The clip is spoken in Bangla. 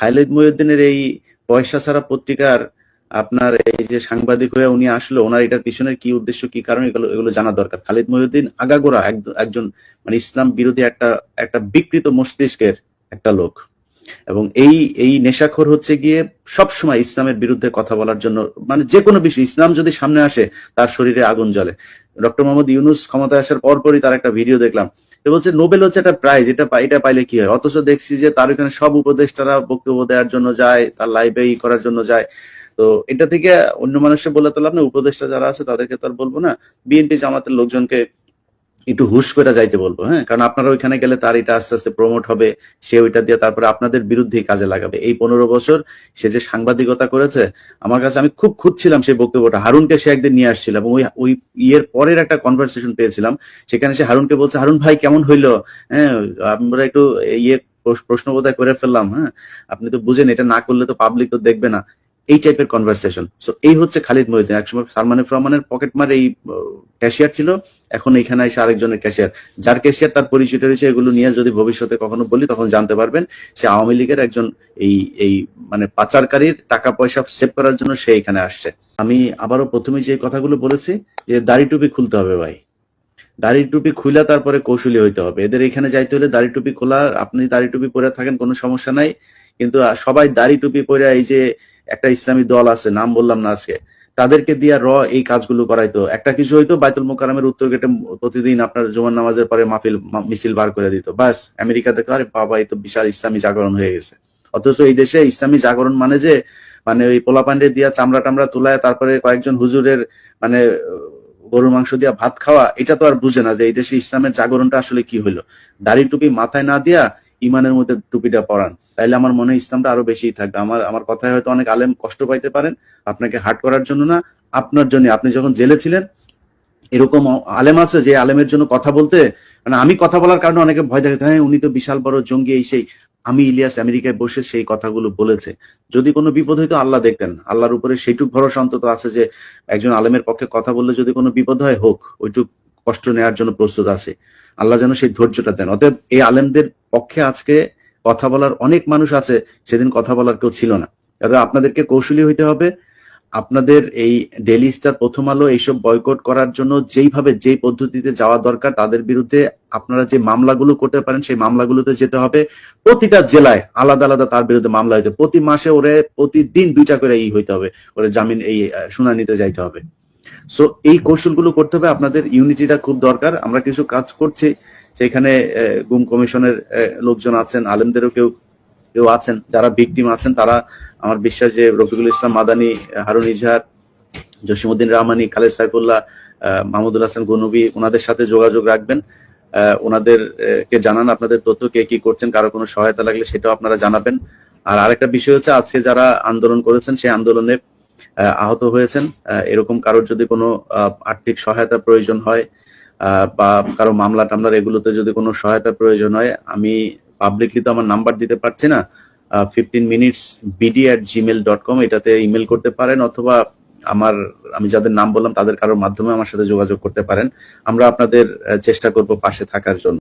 খালিদ মহিউদ্দিনের এই পয়সা ছাড়া পত্রিকার আপনার এই যে সাংবাদিক হয়ে উনি আসলো, ওনার এটার পিছনের কি উদ্দেশ্য, কি কারণ, এগুলো এগুলো জানা দরকার। খালিদ মহিউদ্দিন আগাগোড়া একজন মানে ইসলাম বিরোধী একটা একটা বিকৃত মস্তিষ্কের একটা লোক। এবং এই এই নেশাখোর হচ্ছে গিয়ে সব সময় ইসলামের বিরুদ্ধে কথা বলার জন্য মানে যে কোনো বিষয়, ইসলাম যদি সামনে আসে, তার শরীরে আগুন জ্বলে। ডক্টর মোহাম্মদ ইউনুস ক্ষমতায় আসার পরপরই তার একটা ভিডিও দেখলাম। তো বলছে, নোবেল হচ্ছে একটা প্রাইজ এটা এটা পাইলে কি হয়? অথচ দেখছি যে তার ওখানে সব উপদেষ্টারা বক্তব্য দেওয়ার জন্য যায়, তার লাইভে ই করার জন্য যায়। তো এটা থেকে অন্য মানুষকে বলে তো লাভ না উপদেষ্টা যারা আছে তাদেরকে তো আর বলব না। বিএনপি জামাতের লোকজনকে একটু হুশ করে যাইতে বলব হ্যাঁ? কারণ আপনারা ওইখানে গেলে তার এটা আস্তে আস্তে প্রমোট হবে, সে ওইটা দিয়ে তারপরে আপনাদের বিরুদ্ধেই কাজে লাগাবে। এই পনেরো বছর সে যে সাংবাদিকতা করেছে, আমার কাছে আমি খুব খুঁজছিলাম সেই বক্তব্যটা। হারুনকে সে একদিন নিয়ে আসছিল এবং ওই ওই ইয়ের পরের একটা কনভারসেশন পেয়েছিলাম, সেখানে সে হারুনকে বলছে, হারুন ভাই, কেমন হইল? হ্যাঁ আমরা একটু ইয়ে প্রশ- প্রশ্ন বোধহয় করে ফেললাম হ্যাঁ? আপনি তো বুঝেন, এটা না করলে তো পাবলিক তো দেখবে না। এই টাইপের কনভারসেশন সো এই হচ্ছে খালিদ মহিউদ্দিন। একসময় সালমান এফ রহমানের পকেট মার এই ক্যাশিয়ার ছিল। এখন এইখানে এসে আরেকজনের ক্যাশিয়ার যার ক্যাশিয়ার তার পরিচিত রয়েছে, এগুলো নিয়ে যদি ভবিষ্যতে কখনো বলি, তখন জানতে পারবেন, সে আওয়ামী লীগের একজন এই এই মানে পাচারকারীর টাকা পয়সা সেভ করার জন্য সে এখানে আসছে। আমি আবারও প্রথমে যে কথাগুলো বলেছি, যে দাড়ি টুপি খুলতে হবে ভাই। দাড়ি টুপি খুলে তারপরে কৌশলী হইতে হবে। এদের এখানে যাইতে হলে দাড়ি টুপি খোলা আপনি দাড়ি টুপি পরে থাকেন, কোনো সমস্যা নাই। কিন্তু সবাই দাড়ি টুপি পরে এই যে একটা ইসলামী দল আছে, নাম বললাম না আজকে, তাদেরকে দিয়া র এই কাজগুলো করাইতো। একটা কিছু হইতো বাইতুল মোকারমের উত্তর গেটে প্রতিদিন আপনার জুমার নামাজের পরে মাহফিল মিছিল বার করে দিত। বাস আমেরিকা থেকে আরে বাবা, এই তো বিশাল ইসলামী জাগরণ হয়ে গেছে। অথচ এই দেশে ইসলামী জাগরণ মানে যে মানে ওই পোলাপান্ডে দিয়া চামড়া টামড়া তোলায় তারপরে কয়েকজন হুজুরের মানে গরুর মাংস দিয়া ভাত খাওয়া, এটা তো আর বুঝে না যে এই দেশে ইসলামের জাগরণটা আসলে কি হইল। দাড়ি টুপি মাথায় না দিয়া ইমানের মধ্যে টুপিটা পরান। তাইলে আমার মনে হয় ইসলামটা আরও বেশি থাকবে। আমার আমার কথায় হয়তো অনেক আলেম কষ্ট পাইতে পারেন, আপনাকে হার্ট করার জন্য না, আপনার জন্য। আপনি যখন জেলে ছিলেন, এরকম আলেম আছে যে আলেমের জন্য কথা বলতে মানে আমি কথা বলার কারণে অনেকে ভয় দেখে হ্যাঁ উনি তো বিশাল বড় জঙ্গি, এই সেই। আমি ইলিয়াস আমেরিকায় বসে সেই কথাগুলো বলেছে। যদি কোনো বিপদ হইতো আল্লাহ দেখতেন। আল্লাহর উপরে সেইটুক ভরসা অন্তত আছে যে, একজন আলেমের পক্ষে কথা বললে যদি কোনো বিপদ হয়, হোক, ওইটুক কষ্ট নেওয়ার জন্য প্রস্তুত আছে। আল্লাহ যেন সেই ধৈর্যটা দেন। অতএব এই আলেমদের পক্ষে আজকে কথা বলার অনেক মানুষ আছে, সেদিন কথা বলার কেউ ছিল না। আপনাদেরকে কৌশলী হইতে হবে। আপনাদের এই ডেলি স্টার প্রথম আলো এইসব বয়কট করার জন্য যেইভাবে যেই পদ্ধতিতে যাওয়া দরকার, তাদের বিরুদ্ধে আপনারা যে মামলাগুলো করতে পারেন, সেই মামলাগুলোতে যেতে হবে। প্রতিটা জেলায় আলাদা আলাদা তার বিরুদ্ধে মামলা হইতে প্রতি মাসে ওরে প্রতিদিন দুইটা করে ই হইতে হবে। ওরে জামিন, এই শুনানিতে যাইতে হবে। সো এই কৌশলগুলো করতে হবে। আপনাদের ইউনিটিটা খুব দরকার। আমরা কিছু কাজ করছি। সেখানে গুম কমিশনের লোকজন আছেন আলেমদেরও কেউ কেউ আছেন। যারা ভিকটিম আছেন তারা আমার বিশ্বাস যে রফিকুল ইসলাম মাদানি হারুন ইজহার জসিমুদ্দিন রহমানি খালেদ সাইফুল্লাহ মাহমুদুল হাসান গনবী ওনাদের সাথে যোগাযোগ রাখবেন। আহ, ওনাদের কে জানান আপনাদের তথ্য কে কি করছেন কারও কোনো সহায়তা লাগলে সেটাও আপনারা জানাবেন। আর আরেকটা বিষয় হচ্ছে আজকে যারা আন্দোলন করেছেন সেই আন্দোলনে আহত হয়েছেন। এরকম কারোর যদি কোনো আর্থিক সহায়তা প্রয়োজন হয় বা কারও মামলা টামলার এগুলোতে যদি কোনো সহায়তা প্রয়োজন হয়, আমি পাবলিকলি তো আমার নাম্বার দিতে পারছি না fifteen minutes BD at Gmail dot com এটাতে ইমেল করতে পারেন, অথবা আমার, আমি যাদের নাম বললাম তাদের কারোর মাধ্যমে আমার সাথে যোগাযোগ করতে পারেন। আমরা আপনাদের চেষ্টা করব পাশে থাকার জন্য।